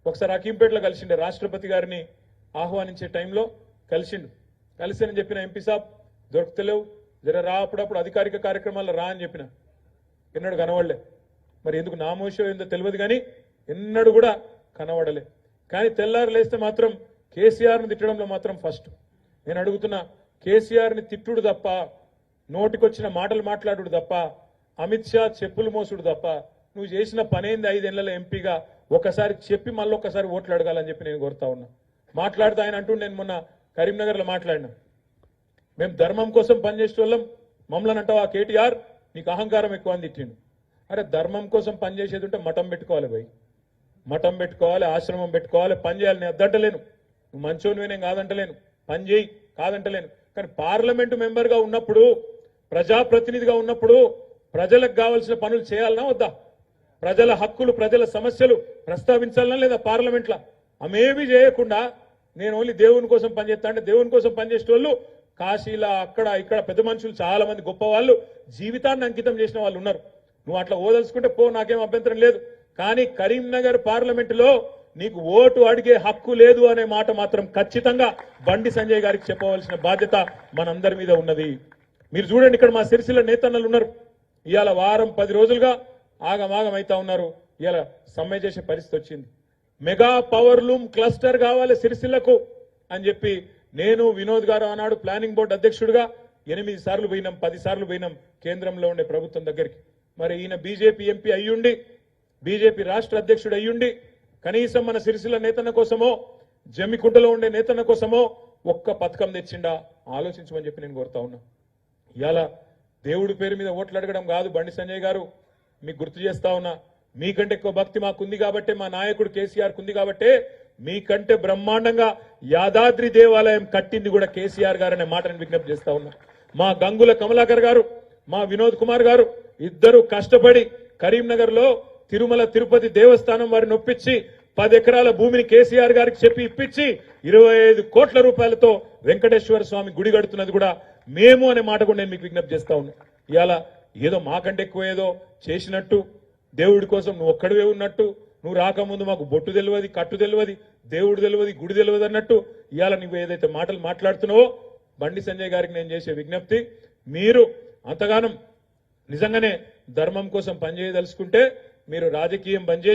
ఒకసారి అకీంపేటలో కలిసిండే రాష్ట్రపతి గారిని ఆహ్వానించే టైంలో కలిసిండు. కలిసి చెప్పిన ఎంపీ సాబ్ దొరుకుతలేవు జర రా అప్పుడప్పుడు అధికారిక కార్యక్రమాల్లో రా అని చెప్పిన. ఎన్నడు కనవడలే మరి ఎందుకు నామోషం ఏందో తెలియదు కానీ ఎన్నడు కూడా కనబడలే. కానీ తెల్లారు లేస్తే మాత్రం కేసీఆర్ని తిట్టడంలో మాత్రం ఫస్ట్. నేను అడుగుతున్నా కేసీఆర్ని తిట్టుడు తప్ప నోటికొచ్చిన మాటలు మాట్లాడుడు తప్ప అమిత్ షా చెప్పులు మోసుడు తప్ప నువ్వు చేసిన పనేంది ఐదేళ్ళలో ఎంపీగా? ఒకసారి చెప్పి మళ్ళీ ఒకసారి ఓట్లు అడగాలని చెప్పి నేను కోరుతా ఉన్నా. మాట్లాడుతా ఆయన అంటూ నేను మొన్న కరీంనగర్లో మాట్లాడినా. మేము ధర్మం కోసం పనిచేసే వాళ్ళం మమ్మల్ని అంటావా కేటీఆర్? నీకు అహంకారం ఎక్కువ అని తిట్టిండు. అరే ధర్మం కోసం పనిచేసేది ఉంటే మఠం పెట్టుకోవాలి భయ్ మఠం పెట్టుకోవాలి ఆశ్రమం పెట్టుకోవాలి పని చేయాలి నేను అద్దంటలేను. నువ్వు మంచోనివే నేను కాదంటలేను. పని చేయి కాదంటలేను. కానీ పార్లమెంటు మెంబర్గా ఉన్నప్పుడు ప్రజాప్రతినిధిగా ఉన్నప్పుడు ప్రజలకు కావాల్సిన పనులు చేయాలనా వద్దా? ప్రజల హక్కులు ప్రజల సమస్యలు ప్రస్తావించాలనా లేదా పార్లమెంట్లో? అమేవి చేయకుండా నేను ఓన్లీ దేవుని కోసం పనిచేస్తా అంటే దేవుని కోసం పనిచేసే వాళ్ళు కాశీలా అక్కడ ఇక్కడ పెద్ద మనుషులు చాలా మంది గొప్ప వాళ్ళు జీవితాన్ని అంకితం చేసిన వాళ్ళు ఉన్నారు. నువ్వు అట్లా ఓదలుచుకుంటే పో నాకేం అభ్యంతరం లేదు. కానీ కరీంనగర్ పార్లమెంటులో నీకు ఓటు అడిగే హక్కు లేదు అనే మాట మాత్రం ఖచ్చితంగా బండి సంజయ్ గారికి చెప్పవలసిన బాధ్యత మనందరి మీద ఉన్నది. మీరు చూడండి ఇక్కడ మా సిరిసిల్ల నేతన్నలు ఉన్నారు. ఇవాళ వారం పది రోజులుగా ఆగమాగం అవుతా ఉన్నారు. ఇవాళ సమ్మె చేసే పరిస్థితి వచ్చింది. మెగా పవర్ లూమ్ క్లస్టర్ కావాలి సిరిసిల్లకు అని చెప్పి నేను వినోద్ గారు ఆనాడు ప్లానింగ్ బోర్డు అధ్యక్షుడిగా ఎనిమిది సార్లు పోయినాం పది సార్లు పోయినాం కేంద్రంలో ఉండే ప్రభుత్వం దగ్గరికి. మరి ఈయన బీజేపీ ఎంపీ అయ్యుండి బీజేపీ రాష్ట్ర అధ్యక్షుడు అయ్యుండి కనీసం మన సిరిసిల్ల నేతన్న కోసమో జమ్మికుంటలో ఉండే నేతన్న కోసమో ఒక్క పథకం తెచ్చిండా? ఆలోచించమని చెప్పి నేను కోరుతా ఉన్నా. ఇవాళ దేవుడి పేరు మీద ఓట్లు అడగడం కాదు. బండి సంజయ్ గారు మీకు గుర్తు చేస్తా ఉన్నా మీకంటే ఎక్కువ భక్తి మాకుంది కాబట్టే మా నాయకుడు కేసీఆర్ కుంది కాబట్టే మీకంటే బ్రహ్మాండంగా యాదాద్రి దేవాలయం కట్టింది కూడా కేసీఆర్ గారు అనే మాటను విజ్ఞప్తి చేస్తా ఉన్నా. మా గంగుల కమలాకర్ గారు మా వినోద్ కుమార్ గారు ఇద్దరు కష్టపడి కరీంనగర్లో తిరుమల తిరుపతి దేవస్థానం వారిని ఒప్పించి పది ఎకరాల భూమిని కేసీఆర్ గారికి చెప్పి ఇప్పించి ఇరవై ఐదు కోట్ల రూపాయలతో వెంకటేశ్వర స్వామి గుడి కడుతున్నది కూడా మేము అనే మాట కూడా నేను మీకు విజ్ఞప్తి చేస్తా ఉన్నా. ఇవాళ ఏదో మాకంటే ఎక్కువ ఏదో చేసినట్టు దేవుడి కోసం నువ్వు ఒక్కడివే ఉన్నట్టు నువ్వు రాకముందు మాకు బొట్టు తెలియదు కట్టు తెలియదు దేవుడు తెలియదు గుడి తెలియదు అన్నట్టు ఇవాళ నువ్వు ఏదైతే మాటలు మాట్లాడుతున్నావో బండి సంజయ్ గారికి నేను చేసే విజ్ఞప్తి మీరు అంతగానం నిజంగానే ధర్మం కోసం పనిచేయదలుచుకుంటే మీరు రాజకీయం బంద్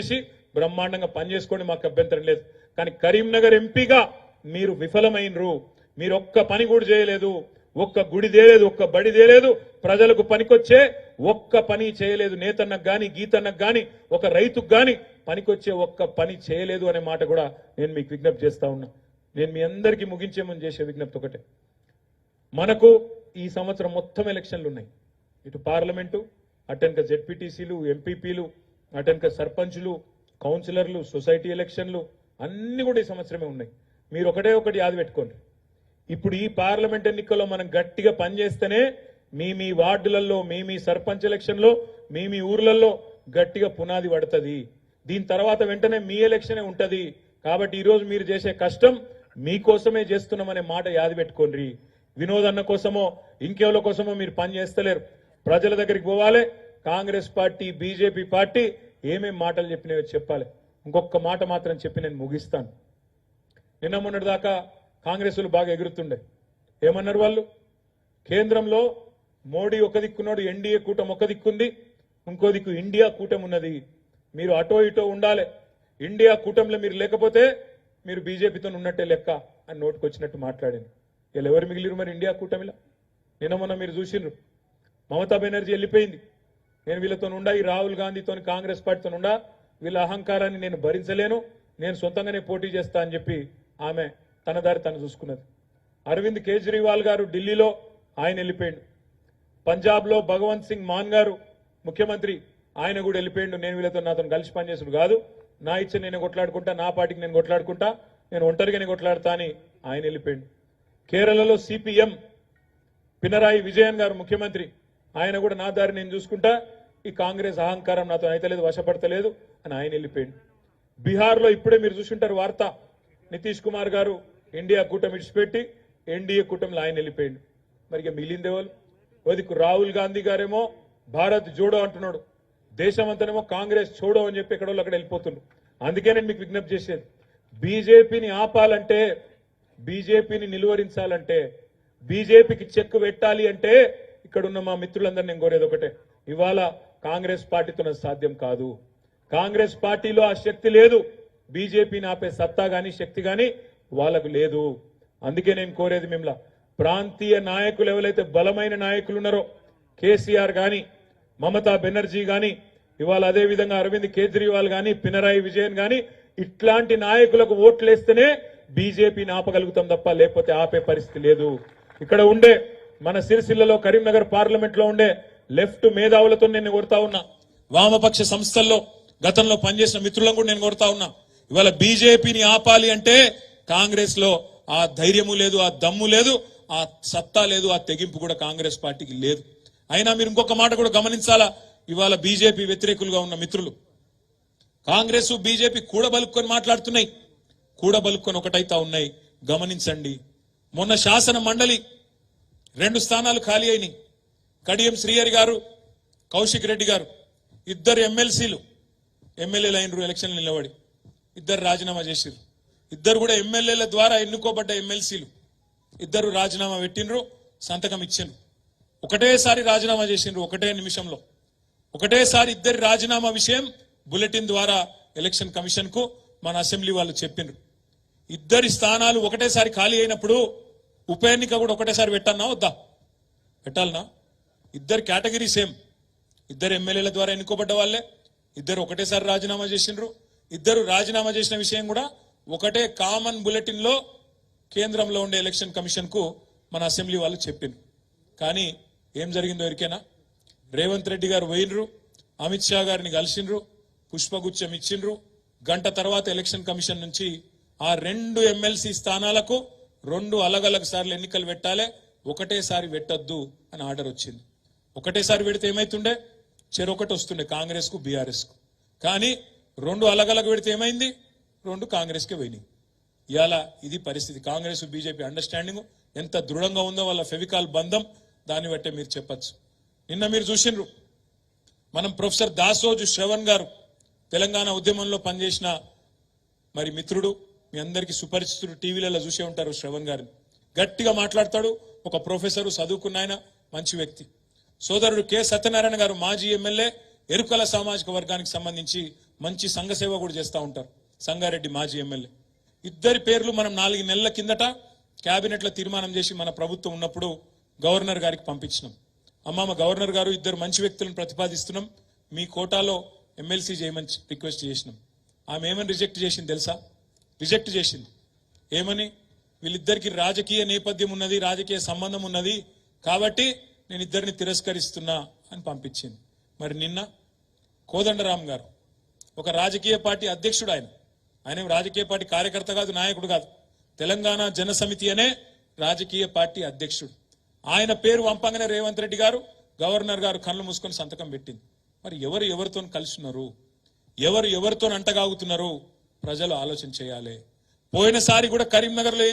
బ్రహ్మాండంగా పనిచేసుకోండి మాకు అభ్యంతరం లేదు. కానీ కరీంనగర్ ఎంపీగా మీరు విఫలమైనరు. మీరు ఒక్క పని కూడా చేయలేదు. ఒక్క గుడి దేలేదు ఒక్క బడి దేలేదు ప్రజలకు పనికొచ్చే ఒక్క పని చేయలేదు నేతన్నకు కానీ గీతన్నకు కానీ ఒక రైతుకు కానీ పనికొచ్చే ఒక్క పని చేయలేదు అనే మాట కూడా నేను మీకు విజ్ఞప్తి చేస్తా ఉన్నా. నేను మీ అందరికీ ముగించే ముందు చేసే విజ్ఞప్తి ఒకటే. మనకు ఈ సంవత్సరం మొత్తం ఎలక్షన్లు ఉన్నాయి. ఇటు పార్లమెంటు అటెనక జెడ్పీటీసీలు ఎంపీపీలు అటెనక సర్పంచులు కౌన్సిలర్లు సొసైటీ ఎలక్షన్లు అన్నీ కూడా ఈ సంవత్సరమే ఉన్నాయి. మీరు ఒకటే ఒకటి యాది పెట్టుకోండి. ఇప్పుడు ఈ పార్లమెంట్ ఎన్నికల్లో మనం గట్టిగా పనిచేస్తేనే మీ మీ వార్డులలో మీ మీ సర్పంచ్ ఎలక్షన్లో మీ మీ ఊర్లలో గట్టిగా పునాది పడుతుంది. దీని తర్వాత వెంటనే మీ ఎలక్షనే ఉంటుంది. కాబట్టి ఈరోజు మీరు చేసే కష్టం మీకోసమే చేస్తున్నామనే మాట యాది పెట్టుకోండి. వినోద్ అన్న కోసమో ఇంకెవరి కోసమో మీరు పని చేస్తలేరు. ప్రజల దగ్గరికి పోవాలి. కాంగ్రెస్ పార్టీ బీజేపీ పార్టీ ఏమేం మాటలు చెప్పినాయో చెప్పాలి. ఇంకొక మాట మాత్రం చెప్పి నేను ముగిస్తాను. నిన్న మొన్నటి దాకా కాంగ్రెస్లు బాగా ఎగురుతుండే. ఏమన్నారు వాళ్ళు? కేంద్రంలో మోడీ ఒక దిక్కున్నాడు ఎన్డీఏ కూటమి ఒక దిక్కుంది ఇంకో దిక్కు ఇండియా కూటమి ఉన్నది. మీరు అటో ఇటో ఉండాలి. ఇండియా కూటమిలో మీరు లేకపోతే మీరు బీజేపీతో ఉన్నట్టే లెక్క అని నోటుకొచ్చినట్టు మాట్లాడింది. వీళ్ళు ఎవరు మిగిలిరు మరి ఇండియా కూటమిలో? నిన్న మొన్న మీరు చూసిండ్రు మమతా బెనర్జీ వెళ్ళిపోయింది. నేను వీళ్ళతో ఉండా ఈ రాహుల్ గాంధీతో కాంగ్రెస్ పార్టీతో ఉండా వీళ్ళ అహంకారాన్ని నేను భరించలేను నేను సొంతంగానే పోటీ చేస్తా అని చెప్పి ఆమె తన దారి తను చూసుకున్నది. అరవింద్ కేజ్రీవాల్ గారు ఢిల్లీలో ఆయన వెళ్ళిపోయిండు. పంజాబ్లో భగవంత్ సింగ్ మాన్ గారు ముఖ్యమంత్రి ఆయన కూడా వెళ్ళిపోయిండు. నేను వీళ్ళతో నాతో కలిసి పనిచేసుడు కాదు. నా ఇచ్చ నేను కొట్లాడుకుంటా నా పార్టీకి నేను కొట్లాడుకుంటా నేను ఒంటరిగానే కొట్లాడతా అని ఆయన వెళ్ళిపోయిండు. కేరళలో సిపిఎం పినరాయి విజయన్ గారు ముఖ్యమంత్రి ఆయన కూడా నా దారి నేను చూసుకుంటా ఈ కాంగ్రెస్ అహంకారం నాతో అయితలేదు వశపడతలేదు అని ఆయన వెళ్ళిపోయిండు. బీహార్లో ఇప్పుడే మీరు చూసుంటారు వార్త. నితీష్ కుమార్ గారు ఇండియా కూటమి విడిచిపెట్టి ఎన్డీఏ కూటమిలో ఆయన వెళ్ళిపోయింది మరి ఇక మిగిలిందేవాళ్ళు వదికు రాహుల్ గాంధీ గారేమో భారత్ జోడో అంటున్నాడు. దేశమంతనేమో కాంగ్రెస్ చూడో అని చెప్పి ఎక్కడో అక్కడ వెళ్ళిపోతున్నాడు అందుకే నేను మీకు విజ్ఞప్తి చేసేది. బీజేపీని ఆపాలంటే బీజేపీని నిలువరించాలంటే బీజేపీకి చెక్ పెట్టాలి అంటే ఇక్కడ ఉన్న మా మిత్రులందరూ నేను కోరేది ఒకటే. ఇవాళ కాంగ్రెస్ పార్టీతో నాకు సాధ్యం కాదు. కాంగ్రెస్ పార్టీలో ఆ శక్తి లేదు. బీజేపీని ఆపే సత్తా గాని శక్తి గాని వాళ్ళకు లేదు. అందుకే నేను కోరేది మిమ్మల్ని ప్రాంతీయ నాయకులు ఎవరైతే బలమైన నాయకులు ఉన్నారో కేసీఆర్ కానీ మమతా బెనర్జీ కానీ ఇవాళ అదే విధంగా అరవింద్ కేజ్రీవాల్ గాని పినరాయి విజయన్ కానీ ఇట్లాంటి నాయకులకు ఓట్లేస్తేనే బీజేపీని ఆపగలుగుతాం తప్ప లేకపోతే ఆపే పరిస్థితి లేదు. ఇక్కడ ఉండే మన సిరిసిల్లలో కరీంనగర్ పార్లమెంట్లో ఉండే లెఫ్ట్ మేధావులతో నేను కొడతా ఉన్నా. వామపక్ష సంస్థల్లో గతంలో పనిచేసిన మిత్రులను కూడా నేను కొడతా ఉన్నా. ఇవాళ బీజేపీని ఆపాలి అంటే కాంగ్రెస్లో ఆ ధైర్యము లేదు ఆ దమ్ము లేదు ఆ సత్తా లేదు ఆ తెగింపు కూడా కాంగ్రెస్ పార్టీకి లేదు. అయినా మీరు ఇంకొక మాట కూడా గమనించాలా? ఇవాళ బీజేపీ వ్యతిరేకులుగా ఉన్న మిత్రులు. కాంగ్రెస్ బీజేపీ కూడబలుక్కొని మాట్లాడుతున్నాయి. కూడబలుక్కొని ఒకటైతా ఉన్నాయి. గమనించండి. మొన్న శాసన మండలి రెండు స్థానాలు ఖాళీ అయినాయి. కడియం శ్రీహరి గారు కౌశిక్ రెడ్డి గారు ఇద్దరు ఎమ్మెల్సీలు ఎమ్మెల్యేలు అయినరు ఎలక్షన్లు నిలబడి ఇద్దరు రాజీనామా చేసిర్రు. ఇద్దరు కూడా ఎమ్మెల్యేల ద్వారా ఎన్నుకోబడ్డ ఎమ్మెల్సీలు. ఇద్దరు రాజీనామా పెట్టినరు సంతకం ఇచ్చిండ్రు. ఒకటేసారి రాజీనామా చేసిండ్రు ఒకటే నిమిషంలో. ఒకటేసారి ఇద్దరి రాజీనామా విషయం బులెటిన్ ద్వారా ఎలక్షన్ కమిషన్కు మన అసెంబ్లీ వాళ్ళు చెప్పిండ్రు ఇద్దరి స్థానాలు ఒకటేసారి ఖాళీ అయినప్పుడు ఉప ఎన్నిక కూడా ఒకటేసారి పెట్టాలనా వద్దా? పెట్టాలనా? ఇద్దరు కేటగిరీ సేమ్. ఇద్దరు ఎమ్మెల్యేల ద్వారా ఎన్నుకోబడ్డ వాళ్ళే. ఇద్దరు ఒకటేసారి రాజీనామా చేసిండ్రు. ఇద్దరు రాజీనామా చేసిన విషయం కూడా ఒకటే కామన్ బులెటిన్లో కేంద్రంలో ఉండే ఎలక్షన్ కమిషన్కు మన అసెంబ్లీ వాళ్ళు చెప్పింది కానీ ఏం జరిగిందో ఎరికేనా రేవంత్ రెడ్డి గారు పోయినరు అమిత్ షా గారిని కలిసినరు పుష్పగుచ్చం ఇచ్చిండ్రు. గంట తర్వాత ఎలక్షన్ కమిషన్ నుంచి ఆ రెండు ఎమ్మెల్సీ స్థానాలకు రెండు అలగలగ సార్లు ఎన్నికలు పెట్టాలి ఒకటేసారి పెట్టొద్దు అని ఆర్డర్ వచ్చింది. ఒకటేసారి పెడితే ఏమైతుండే? చెరొకటి వస్తుండే కాంగ్రెస్కు బీఆర్ఎస్కు కానీ రెండు అలగలగ పెడితే ఏమైంది? రెండు కాంగ్రెస్కే పోయినాయి. ఇవాళ ఇది పరిస్థితి. కాంగ్రెస్ బీజేపీ అండర్స్టాండింగ్ ఎంత దృఢంగా ఉందో వాళ్ళ ఫెవికాల్ బంధం దాన్ని బట్టే మీరు చెప్పచ్చు. నిన్న మీరు చూసిండ్రు. మనం ప్రొఫెసర్ దాసోజు శ్రవణ్ గారు తెలంగాణ ఉద్యమంలో పనిచేసిన మరి మిత్రుడు మీ అందరికీ సుపరిచితుడు టీవీలలో చూసే ఉంటారు శ్రవణ్ గారిని. గట్టిగా మాట్లాడతాడు. ఒక ప్రొఫెసరు చదువుకున్న ఆయన మంచి వ్యక్తి. సోదరుడు కె. సత్యనారాయణ గారు మాజీ ఎమ్మెల్యే ఎరుకల సామాజిక వర్గానికి సంబంధించి మంచి సంఘ సేవ కూడా చేస్తూ ఉంటారు. సంగారెడ్డి మాజీ ఎమ్మెల్యే. ఇద్దరి పేర్లు మనం నాలుగు నెలల కిందట క్యాబినెట్లో తీర్మానం చేసి మన ప్రభుత్వం ఉన్నప్పుడు గవర్నర్ గారికి పంపించినాం. అమ్మమ్మ గవర్నర్ గారు ఇద్దరు మంచి వ్యక్తులను ప్రతిపాదిస్తున్నాం. మీ కోటాలో ఎమ్మెల్సీ చేయమని రిక్వెస్ట్ చేసినాం. ఆమె ఏమని రిజెక్ట్ చేసింది తెలుసా? రిజెక్ట్ చేసింది. ఏమని? వీళ్ళిద్దరికి రాజకీయ నేపథ్యం ఉన్నది రాజకీయ సంబంధం ఉన్నది కాబట్టి నేను ఇద్దరిని తిరస్కరిస్తున్నా అని పంపించింది. మరి నిన్న కోదండరామ్ గారు ఒక రాజకీయ పార్టీ అధ్యక్షుడు ఆయన ఆయన రాజకీయ పార్టీ కార్యకర్త కాదు నాయకుడు కాదు. తెలంగాణ జన సమితి అనే రాజకీయ పార్టీ అధ్యక్షుడు. ఆయన పేరు వంపంగానే రేవంత్ రెడ్డి గారు గవర్నర్ గారు కళ్ళు మూసుకొని సంతకం పెట్టింది. మరి ఎవరు ఎవరితో కలుస్తున్నారు ఎవరు ఎవరితో అంటగాగుతున్నారు? ప్రజలు ఆలోచన చేయాలి. పోయినసారి కూడా కరీంనగర్లో ఏం